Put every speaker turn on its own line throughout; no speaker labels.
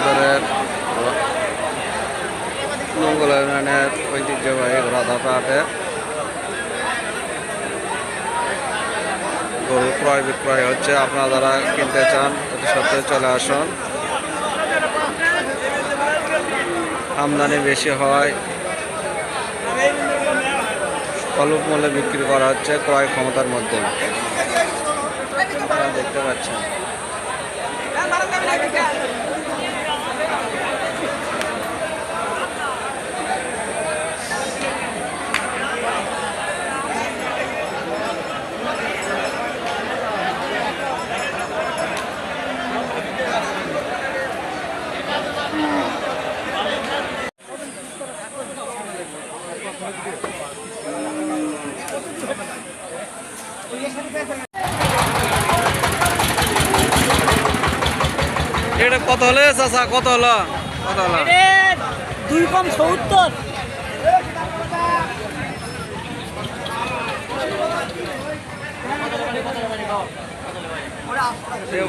সদরের মঙ্গল ইউনিয়নের ঐতিহ্যবাহী ঘোড়াধাপা হাটে গরু ক্রয় বিক্রয় হচ্ছে। আপনারা যারা কিনতে চান অতি সত্ত্বে চলে আসুন। আমদানি বেশি হয়। অল্প মূল্যে বিক্রি করা হচ্ছে ক্রয় ক্ষমতার মধ্যে। দেখতে পাচ্ছেন। এটা কত হলে চাচা? কত হলো? কত হলো?
দুই কম সত্তর।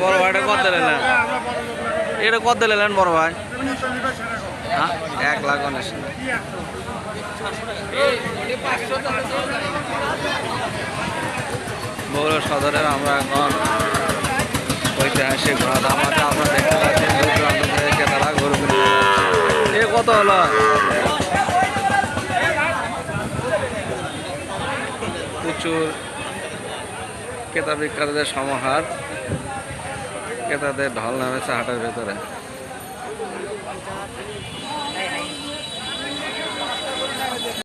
বড় ভাই এটা কত দিলেন? এটা কত দিলেন বড় ভাই? এক লাখ বগুড়া সদরের আমরা এখন ঐতিহাসিক ঘোড়া। দামাতে আমরা দেখতে পাচ্ছি থেকে ক্রেতারা গরু এ কত হলো? প্রচুর ক্রেতা বিক্রেতাদের সমাহার। ক্রেতাদের ঢল নামেছে হাটের ভেতরে। 感じかなっ。